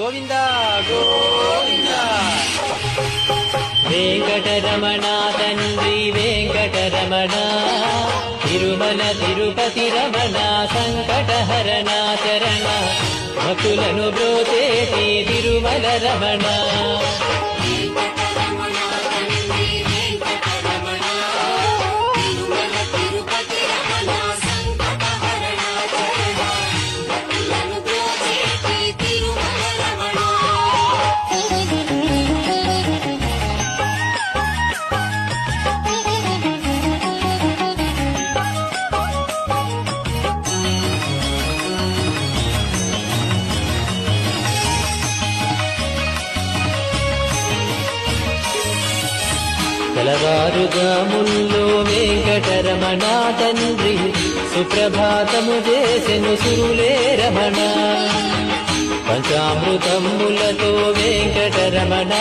గోవింద గోవింద. వెంకటరమణ తండ్రి వెంకటరమణ. తిరుమల తిరుపతి రమణ సంకటహరణ చరణ. భక్తులను బ్రోతే తిరుమల రమణ. తిరుమల రమణ వెంకటరమణ తండ్రి సుప్రభాతము చేసెను సురులే రమణ. పంచామృతములతో వెంకటరమణ